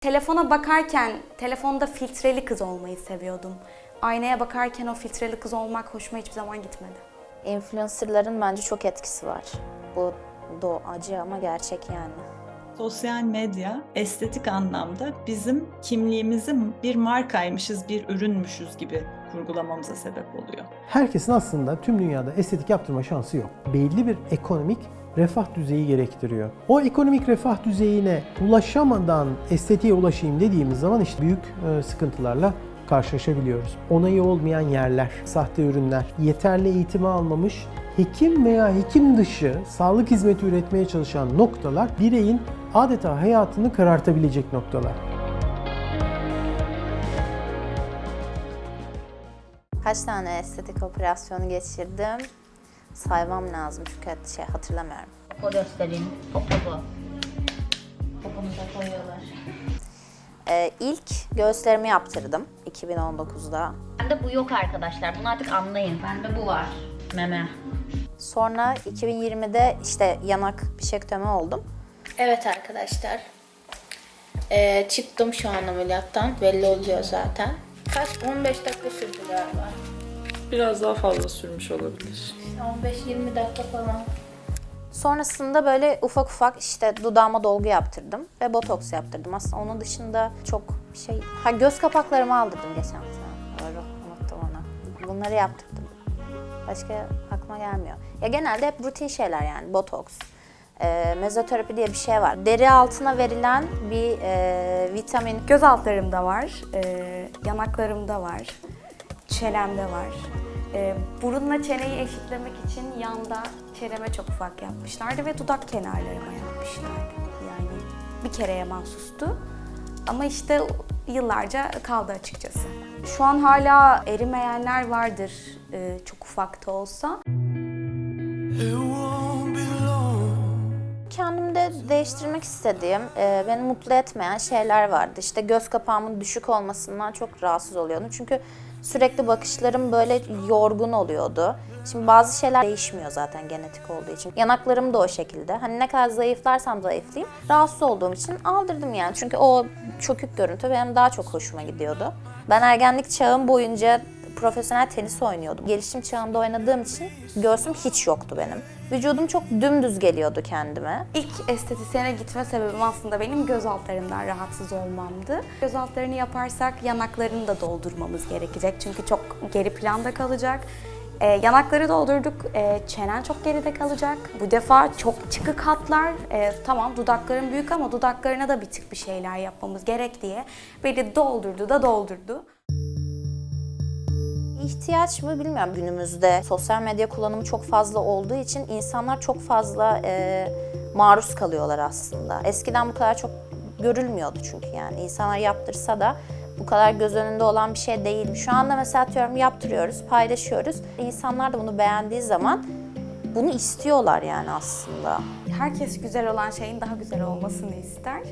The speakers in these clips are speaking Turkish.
Telefona bakarken telefonda filtreli kız olmayı seviyordum. Aynaya bakarken o filtreli kız olmak hoşuma hiçbir zaman gitmedi. Influencerların bence çok etkisi var. Bu do acı ama gerçek yani. Sosyal medya estetik anlamda bizim kimliğimizi bir markaymışız, bir ürünmüşüz gibi kurgulamamıza sebep oluyor. Herkesin aslında tüm dünyada estetik yaptırma şansı yok. Belli bir ekonomik refah düzeyi gerektiriyor. O ekonomik refah düzeyine ulaşamadan estetiğe ulaşayım dediğimiz zaman işte büyük e, sıkıntılarla karşılaşabiliyoruz. Onayı olmayan yerler, sahte ürünler, yeterli eğitimi almamış hekim veya hekim dışı sağlık hizmeti üretmeye çalışan noktalar bireyin adeta hayatını karartabilecek noktalar. Kaç tane estetik operasyonu geçirdim? Saymam lazım çünkü şey hatırlamıyorum. Popo göstereyim. Popo bu. Popomuza koyuyorlar. Ee, ilk göğüslerimi yaptırdım 2019'da. Bende bu yok arkadaşlar. Bunu artık anlayın. Bende bu var. Meme. Sonra 2020'de işte yanak bişektomi oldum. Evet arkadaşlar. Ee, çıktım şu an ameliyattan. Belli oluyor zaten. Kaç? 15 dakika sürdü galiba. Biraz daha fazla sürmüş olabilir. 15-20 dakika falan. Sonrasında böyle ufak ufak işte dudağıma dolgu yaptırdım ve botoks yaptırdım. Aslında onun dışında çok şey... Ha göz kapaklarımı aldırdım geçen sene. Doğru, unuttum onu. Bunları yaptırdım. Başka aklıma gelmiyor. Ya genelde hep rutin şeyler yani botoks. Ee, mezoterapi diye bir şey var. Deri altına verilen bir e, vitamin Göz altlarımda var, e, yanaklarımda var, çenemde var. E, burunla çeneyi eşitlemek için yanda çeneme çok ufak yapmışlardı ve dudak kenarlarıma yapmışlardı. Yani bir kereye mahsustu. Ama işte yıllarca kaldı açıkçası. Şu an hala erimeyenler vardır e, çok ufak da olsa. Kendimde değiştirmek istediğim, e, beni mutlu etmeyen şeyler vardı. İşte göz kapağımın düşük olmasından çok rahatsız oluyordum. Çünkü sürekli bakışlarım böyle yorgun oluyordu. Şimdi bazı şeyler değişmiyor zaten genetik olduğu için. Yanaklarım da o şekilde. Hani ne kadar zayıflarsam zayıflayayım. Rahatsız olduğum için aldırdım yani. Çünkü o çökük görüntü benim daha çok hoşuma gidiyordu. Ben ergenlik çağım boyunca profesyonel tenis oynuyordum. Gelişim çağında oynadığım için göğsüm hiç yoktu benim. Vücudum çok dümdüz geliyordu kendime. İlk estetisyene gitme sebebim aslında benim göz altlarımdan rahatsız olmamdı. Göz altlarını yaparsak yanaklarını da doldurmamız gerekecek çünkü çok geri planda kalacak. Ee, yanakları doldurduk, ee, çenen çok geride kalacak. Bu defa çok çıkık hatlar, ee, tamam dudakların büyük ama dudaklarına da bir tık bir şeyler yapmamız gerek diye beni doldurdu da doldurdu. İhtiyaç mı bilmiyorum günümüzde. Sosyal medya kullanımı çok fazla olduğu için insanlar çok fazla e, maruz kalıyorlar aslında. Eskiden bu kadar çok görülmüyordu çünkü yani. insanlar yaptırsa da bu kadar göz önünde olan bir şey değil. Şu anda mesela atıyorum yaptırıyoruz, paylaşıyoruz. İnsanlar da bunu beğendiği zaman bunu istiyorlar yani aslında. Herkes güzel olan şeyin daha güzel olmasını ister.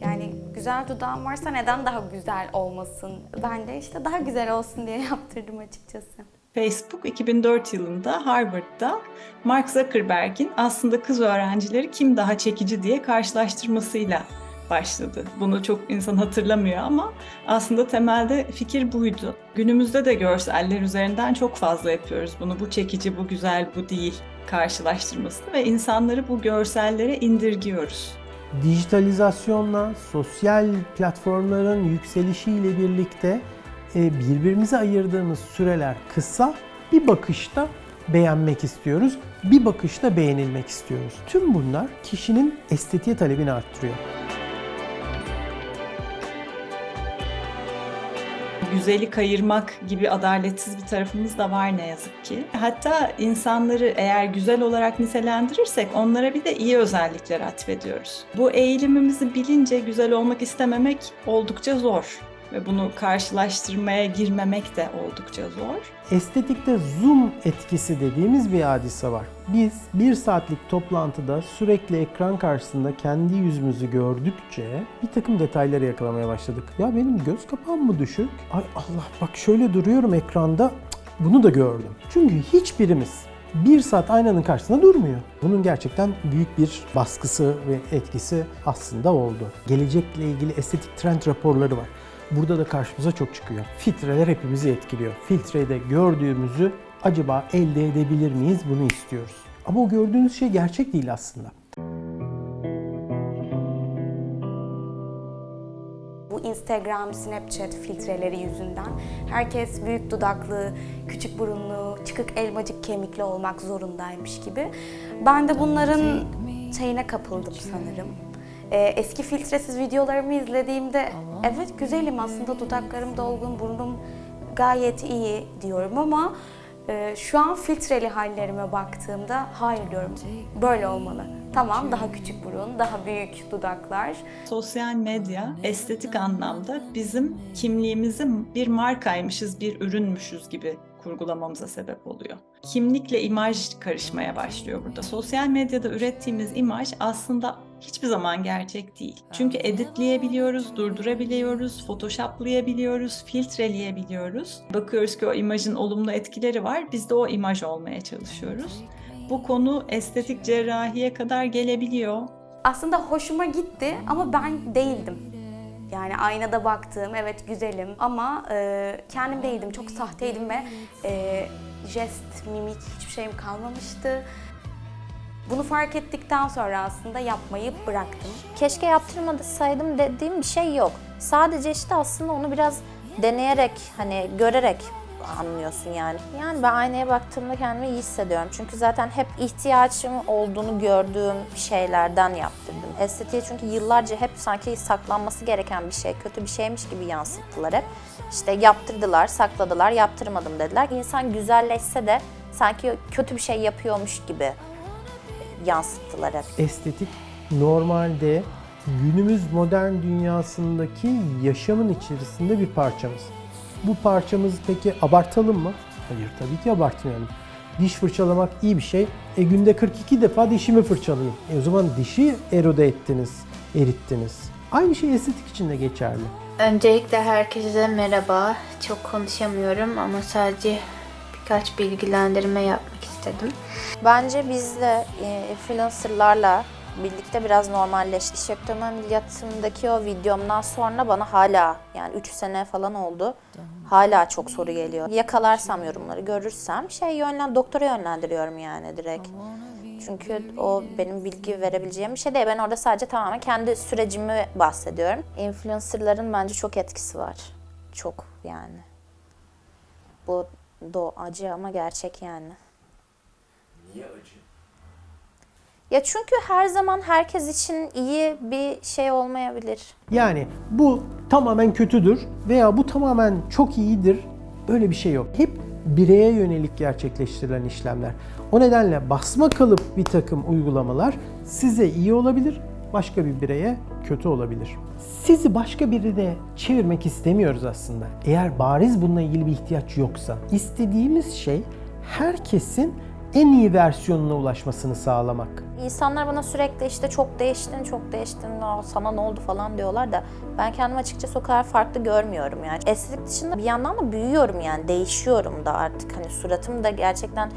Yani güzel dudağım varsa neden daha güzel olmasın? Ben de işte daha güzel olsun diye yaptırdım açıkçası. Facebook 2004 yılında Harvard'da Mark Zuckerberg'in aslında kız öğrencileri kim daha çekici diye karşılaştırmasıyla başladı. Bunu çok insan hatırlamıyor ama aslında temelde fikir buydu. Günümüzde de görseller üzerinden çok fazla yapıyoruz bunu. Bu çekici, bu güzel, bu değil karşılaştırmasını ve insanları bu görsellere indirgiyoruz. dijitalizasyonla, sosyal platformların yükselişiyle birlikte e, birbirimize ayırdığımız süreler kısa, bir bakışta beğenmek istiyoruz, bir bakışta beğenilmek istiyoruz. Tüm bunlar kişinin estetiğe talebini arttırıyor. Güzeli kayırmak gibi adaletsiz bir tarafımız da var ne yazık ki. Hatta insanları eğer güzel olarak nitelendirirsek onlara bir de iyi özellikler atfediyoruz. Bu eğilimimizi bilince güzel olmak istememek oldukça zor ve bunu karşılaştırmaya girmemek de oldukça zor. Estetikte zoom etkisi dediğimiz bir hadise var. Biz bir saatlik toplantıda sürekli ekran karşısında kendi yüzümüzü gördükçe bir takım detayları yakalamaya başladık. Ya benim göz kapağım mı düşük? Ay Allah bak şöyle duruyorum ekranda bunu da gördüm. Çünkü hiçbirimiz bir saat aynanın karşısında durmuyor. Bunun gerçekten büyük bir baskısı ve etkisi aslında oldu. Gelecekle ilgili estetik trend raporları var. Burada da karşımıza çok çıkıyor. Filtreler hepimizi etkiliyor. Filtrede gördüğümüzü acaba elde edebilir miyiz bunu istiyoruz. Ama o gördüğünüz şey gerçek değil aslında. Bu Instagram, Snapchat filtreleri yüzünden herkes büyük dudaklı, küçük burunlu, çıkık elmacık kemikli olmak zorundaymış gibi. Ben de bunların şeyine kapıldım sanırım. Ee, eski filtresiz videolarımı izlediğimde evet güzelim aslında dudaklarım dolgun, burnum gayet iyi diyorum ama e, şu an filtreli hallerime baktığımda hayır diyorum. Böyle olmalı. Tamam daha küçük burun, daha büyük dudaklar, Sosyal medya estetik anlamda bizim kimliğimizi bir markaymışız, bir ürünmüşüz gibi kurgulamamıza sebep oluyor. Kimlikle imaj karışmaya başlıyor burada. Sosyal medyada ürettiğimiz imaj aslında hiçbir zaman gerçek değil. Çünkü editleyebiliyoruz, durdurabiliyoruz, photoshoplayabiliyoruz, filtreleyebiliyoruz. Bakıyoruz ki o imajın olumlu etkileri var. Biz de o imaj olmaya çalışıyoruz. Bu konu estetik cerrahiye kadar gelebiliyor. aslında hoşuma gitti ama ben değildim. Yani aynada baktığım evet güzelim ama e, kendim değildim. Çok sahteydim ve e, jest, mimik hiçbir şeyim kalmamıştı. Bunu fark ettikten sonra aslında yapmayı bıraktım. Keşke yaptırmasaydım dediğim bir şey yok. Sadece işte aslında onu biraz deneyerek, hani görerek anlıyorsun yani. Yani ben aynaya baktığımda kendimi iyi hissediyorum. Çünkü zaten hep ihtiyacım olduğunu gördüğüm şeylerden yaptırdım. Estetiğe çünkü yıllarca hep sanki saklanması gereken bir şey, kötü bir şeymiş gibi yansıttılar hep. İşte yaptırdılar, sakladılar, yaptırmadım dediler. İnsan güzelleşse de sanki kötü bir şey yapıyormuş gibi yansıttılar hep. estetik normalde günümüz modern dünyasındaki yaşamın içerisinde bir parçamız. Bu parçamızı peki abartalım mı? Hayır tabii ki abartmayalım. Diş fırçalamak iyi bir şey. E günde 42 defa dişimi fırçalayayım. E o zaman dişi erode ettiniz, erittiniz. Aynı şey estetik için de geçerli. Öncelikle herkese merhaba. Çok konuşamıyorum ama sadece birkaç bilgilendirme yapmak istedim. Bence bizle e, influencerlarla birlikte biraz normalleşti. Ekleme ameliyatımdaki o videomdan sonra bana hala yani 3 sene falan oldu. Hala çok soru geliyor. Yakalarsam yorumları görürsem şey yönlen doktora yönlendiriyorum yani direkt. Çünkü o benim bilgi verebileceğim bir şey değil. Ben orada sadece tamamen kendi sürecimi bahsediyorum. Influencerların bence çok etkisi var. Çok yani. Bu do acı ama gerçek yani. Ya çünkü her zaman herkes için iyi bir şey olmayabilir. Yani bu tamamen kötüdür veya bu tamamen çok iyidir. Böyle bir şey yok. Hep bireye yönelik gerçekleştirilen işlemler. O nedenle basma kalıp bir takım uygulamalar size iyi olabilir, başka bir bireye kötü olabilir. Sizi başka birine çevirmek istemiyoruz aslında. Eğer bariz bununla ilgili bir ihtiyaç yoksa, istediğimiz şey herkesin en iyi versiyonuna ulaşmasını sağlamak. İnsanlar bana sürekli işte çok değiştin, çok değiştin, sana ne oldu falan diyorlar da ben kendimi açıkçası o kadar farklı görmüyorum yani. Estetik dışında bir yandan da büyüyorum yani, değişiyorum da artık. Hani suratım da gerçekten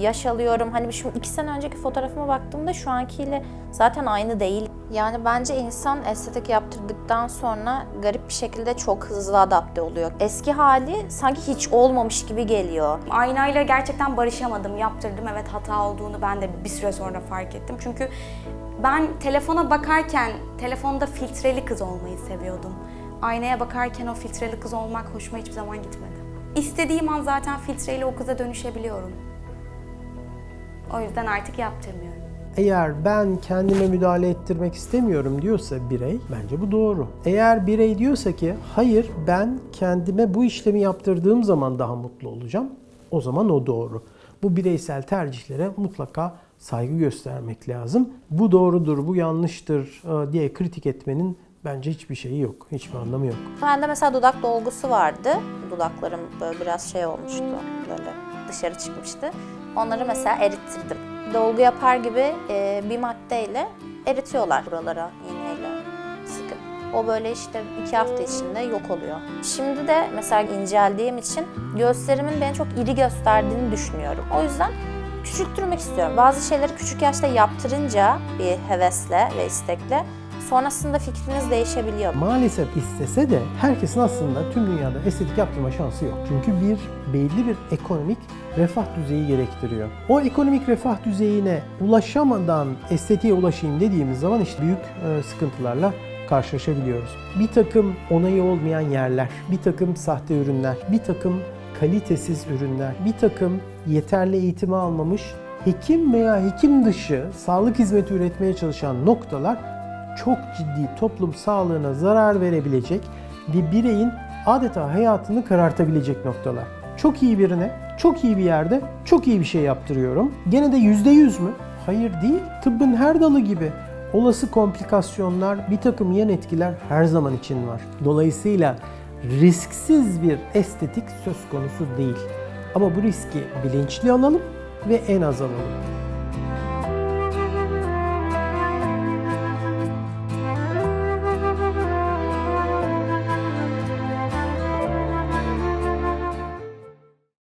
yaş alıyorum. Hani şimdi iki sene önceki fotoğrafıma baktığımda şu ankiyle zaten aynı değil. Yani bence insan estetik yaptırdıktan sonra garip bir şekilde çok hızlı adapte oluyor. Eski hali sanki hiç olmamış gibi geliyor. Aynayla gerçekten barışamadım. Yaptırdım evet hata olduğunu ben de bir süre sonra fark ettim. Çünkü ben telefona bakarken telefonda filtreli kız olmayı seviyordum. Aynaya bakarken o filtreli kız olmak hoşuma hiçbir zaman gitmedi. İstediğim an zaten filtreyle o kıza dönüşebiliyorum. O yüzden artık yaptırmıyorum. Eğer ben kendime müdahale ettirmek istemiyorum diyorsa birey bence bu doğru. Eğer birey diyorsa ki hayır ben kendime bu işlemi yaptırdığım zaman daha mutlu olacağım o zaman o doğru. Bu bireysel tercihlere mutlaka saygı göstermek lazım. Bu doğrudur, bu yanlıştır e, diye kritik etmenin bence hiçbir şeyi yok. Hiçbir anlamı yok. Bende mesela dudak dolgusu vardı. Dudaklarım böyle biraz şey olmuştu. Böyle dışarı çıkmıştı. Onları mesela erittirdim. Dolgu yapar gibi e, bir maddeyle eritiyorlar buralara iğneyle sıkıp. O böyle işte iki hafta içinde yok oluyor. Şimdi de mesela inceldiğim için göğüslerimin beni çok iri gösterdiğini düşünüyorum. O yüzden küçülttürmek istiyorum. Bazı şeyleri küçük yaşta yaptırınca bir hevesle ve istekle sonrasında fikriniz değişebiliyor. Maalesef istese de herkesin aslında tüm dünyada estetik yaptırma şansı yok. Çünkü bir belli bir ekonomik refah düzeyi gerektiriyor. O ekonomik refah düzeyine ulaşamadan estetiğe ulaşayım dediğimiz zaman işte büyük e, sıkıntılarla karşılaşabiliyoruz. Bir takım onayı olmayan yerler, bir takım sahte ürünler, bir takım kalitesiz ürünler, bir takım yeterli eğitimi almamış hekim veya hekim dışı sağlık hizmeti üretmeye çalışan noktalar çok ciddi toplum sağlığına zarar verebilecek ve bireyin adeta hayatını karartabilecek noktalar. Çok iyi birine, çok iyi bir yerde, çok iyi bir şey yaptırıyorum. Gene de %100 mü? Hayır değil. Tıbbın her dalı gibi olası komplikasyonlar, bir takım yan etkiler her zaman için var. Dolayısıyla risksiz bir estetik söz konusu değil. Ama bu riski bilinçli alalım ve en az alalım.